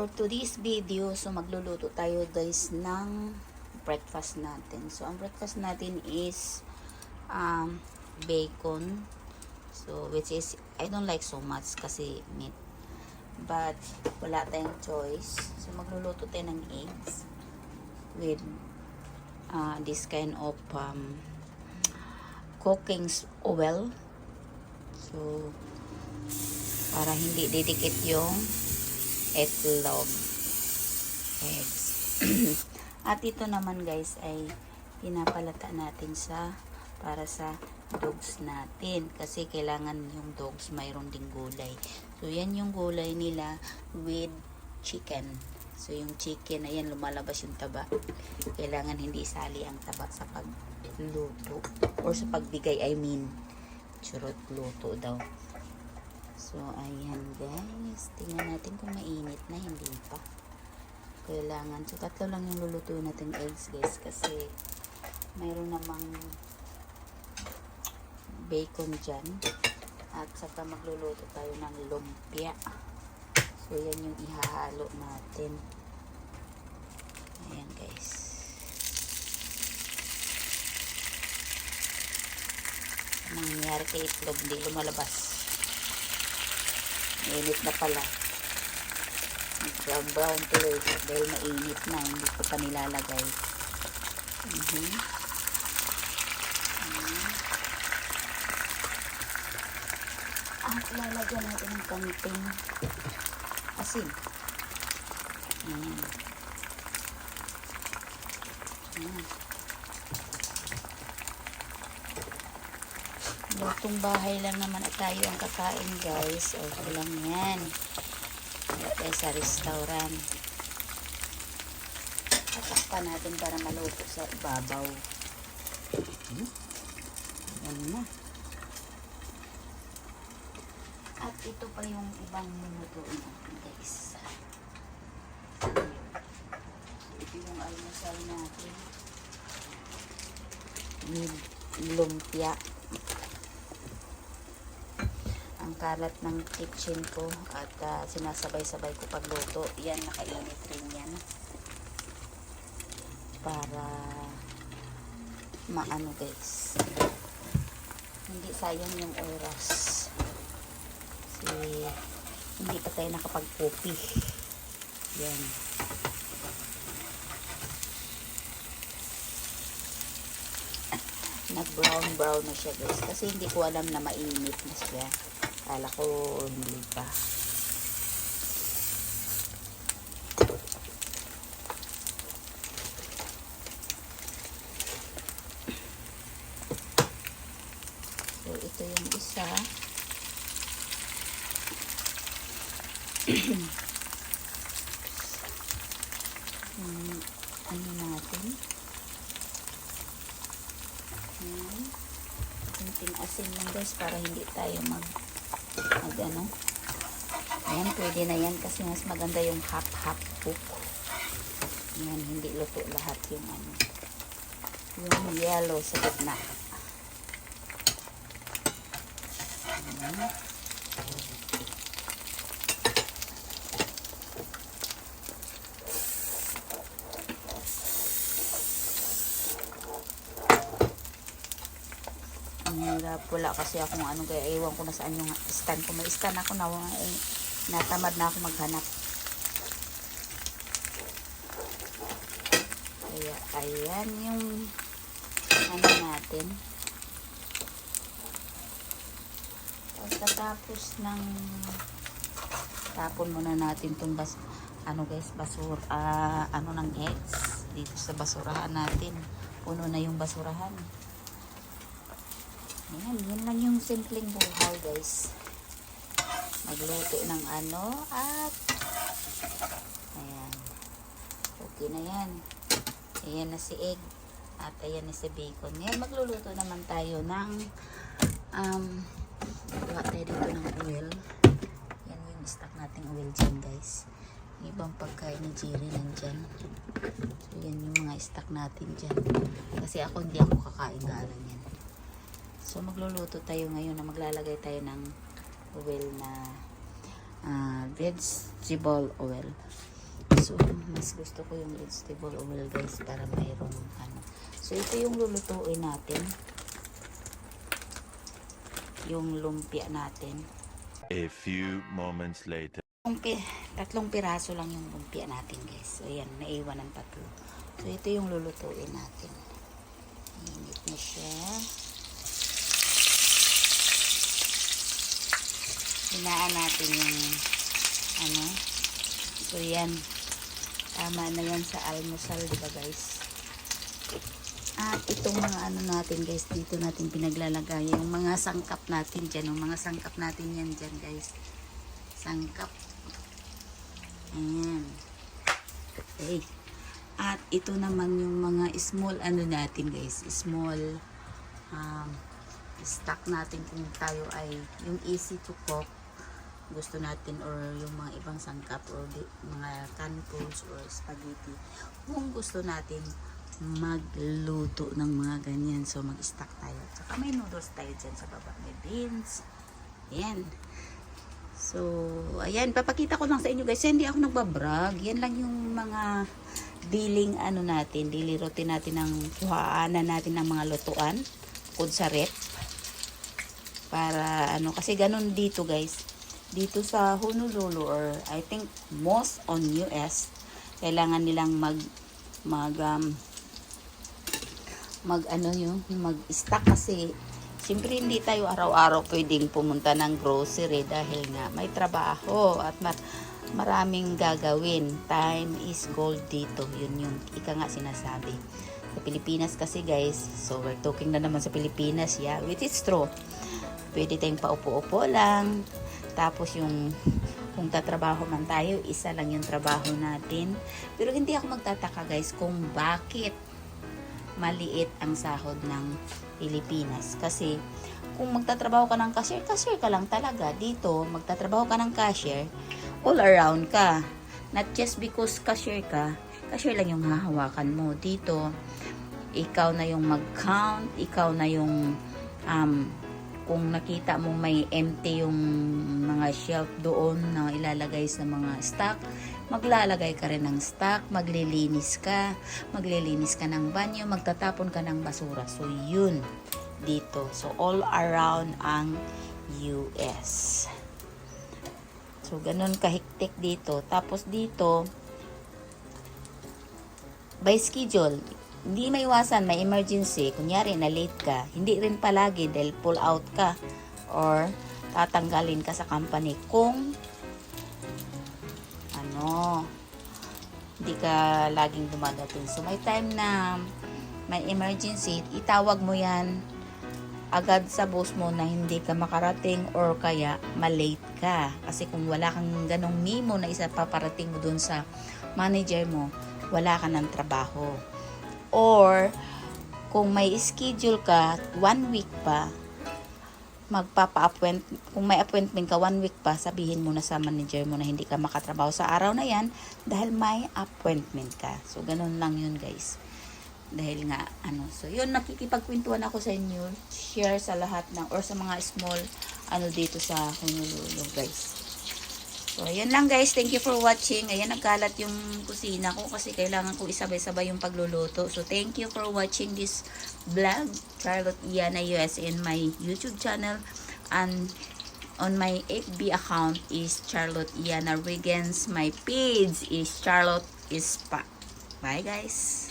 For today's video, so magluluto tayo guys ng breakfast natin. So, ang breakfast natin is um, bacon. So, which is, I don't like so much kasi meat. But, wala tayong choice. So, magluluto tayo ng eggs with uh, this kind of um, cooking oil. So, para hindi didikit yung itlog eggs. At ito naman guys ay pinapalata natin sa para sa dogs natin kasi kailangan yung dogs mayroon ding gulay. So yan yung gulay nila with chicken. So yung chicken ayan lumalabas yung taba. Kailangan hindi sali ang taba sa pagluto or sa pagbigay I mean churot luto daw. So, ayan guys. Tingnan natin kung mainit na, hindi pa. Kailangan. So, tatlo lang yung lulutuin natin eggs guys. Kasi, mayroon namang bacon dyan. At saka magluluto tayo ng lumpia. So, yan yung ihahalo natin. Ayan guys. Nangyari kay itlog? Hindi lumalabas. Mainit na pala. Brown brown tuloy dahil mainit na. Hindi ko pa nilalagay. Mhm. Mhm. At lalagyan natin ng konting asin. Ayan. Ayan. Lutong bahay lang naman at tayo ang kakain guys. Okay lang yan. Wala tayo sa restaurant. Tatakpan natin para maluto sa ibabaw. Hmm? Yan na. At ito pa yung ibang minutuin natin guys. Ito yung almusal natin. Lumpia ang kalat ng kitchen ko at ah, sinasabay-sabay ko pagluto. Yan, nakainit rin yan. Para maano guys. Hindi sayang yung oras. Kasi hindi pa tayo nakapag-copy. Yan. Nag-brown brown na siya guys. Kasi hindi ko alam na mainit na siya. Kala ko hindi pa. So, ito yung isa. yung ano natin. Yan. Kunting asin lang guys para hindi tayo mag mag ano. Ayan, pwede na yan kasi mas maganda yung half-half cook. Yan, hindi luto lahat yung ano. Yung yellow sa gitna. Ayan. Ang hirap. Wala kasi akong ano kaya ewan ko na saan yung stand ko. May stand ako na eh, natamad na ako maghanap. Kaya ayan yung ano natin. Pagkatapos ng tapon muna natin itong bas ano guys basura ah, ano ng eggs dito sa basurahan natin puno na yung basurahan Ayan, yun lang yung simpleng buhay guys. Magluto ng ano at ayan. Okay na yan. Ayan na si egg at ayan na si bacon. Ngayon magluluto naman tayo ng um, gawa tayo dito ng oil. Yan yung stock nating oil dyan guys. Yung ibang pagkain ni Jerry nandyan. So yan yung mga stock natin dyan. Kasi ako hindi ako kakain galang yan. So magluluto tayo ngayon na maglalagay tayo ng oil na ah, vegetable oil. So, mas gusto ko yung vegetable oil guys para mayroong ano. So, ito yung lulutuin natin. Yung lumpia natin. A few moments later. Tatlong, pi- tatlong piraso lang yung lumpia natin guys. So, ayan, naiwan ng tatlo. So, ito yung lulutuin natin. Init na siya. Hinaan natin yung ano. So, yan. Tama na yan sa almusal, di ba guys? At itong mga ano natin guys, dito natin pinaglalagay. Yung mga sangkap natin dyan. Yung mga sangkap natin yan dyan guys. Sangkap. Ayan. Okay. At ito naman yung mga small ano natin guys. Small um, stock natin kung tayo ay yung easy to cook gusto natin or yung mga ibang sangkap or di, mga canned foods or spaghetti kung gusto natin magluto ng mga ganyan so mag-stock tayo. Tsaka may noodles tayo dyan sa baba. May beans. Yan so ayan papakita ko lang sa inyo guys. Hindi ako nagbabrag. Yan lang yung mga dealing ano natin daily routine natin ng kuhaanan natin ng mga lutuan kung sa rep para ano kasi ganun dito guys dito sa Honolulu or I think most on US kailangan nilang mag mag um, mag ano yung mag stock kasi siyempre hindi tayo araw-araw pwedeng pumunta ng grocery dahil nga may trabaho at mar maraming gagawin. Time is gold dito yun yung ika nga sinasabi. Sa Pilipinas kasi guys so we're talking na naman sa Pilipinas yeah which is true. Pwede tayong paupo-upo lang tapos yung kung tatrabaho man tayo, isa lang yung trabaho natin. Pero hindi ako magtataka guys kung bakit maliit ang sahod ng Pilipinas. Kasi kung magtatrabaho ka ng cashier, cashier ka lang talaga. Dito, magtatrabaho ka ng cashier, all around ka. Not just because cashier ka, cashier lang yung hahawakan mo. Dito, ikaw na yung mag-count, ikaw na yung um, kung nakita mo may empty yung mga shelf doon na ilalagay sa mga stock, maglalagay ka rin ng stock, maglilinis ka, maglilinis ka ng banyo, magtatapon ka ng basura. So, yun dito. So, all around ang US. So, ganun kahiktik dito. Tapos dito, by schedule, hindi maiwasan, may emergency, kunyari na late ka, hindi rin palagi dahil pull out ka or tatanggalin ka sa company kung ano, hindi ka laging dumadating. So may time na may emergency, itawag mo yan agad sa boss mo na hindi ka makarating or kaya malate ka. Kasi kung wala kang ganong memo na isa paparating mo dun sa manager mo, wala ka ng trabaho. Or, kung may schedule ka, one week pa, magpapa-appoint, kung may appointment ka one week pa, sabihin mo na sa manager mo na hindi ka makatrabaho sa araw na yan dahil may appointment ka. So, ganun lang yun guys. Dahil nga, ano, so yun, nakikipagkwentuhan ako sa inyo, share sa lahat ng, or sa mga small, ano dito sa Honolulu guys. So, ayan lang guys. Thank you for watching. Ayan, nagkalat yung kusina ko kasi kailangan ko isabay-sabay yung pagluluto. So, thank you for watching this vlog. Charlotte Iana US in my YouTube channel. And on my FB account is Charlotte Iana Riggins. My page is Charlotte Ispa. Bye guys!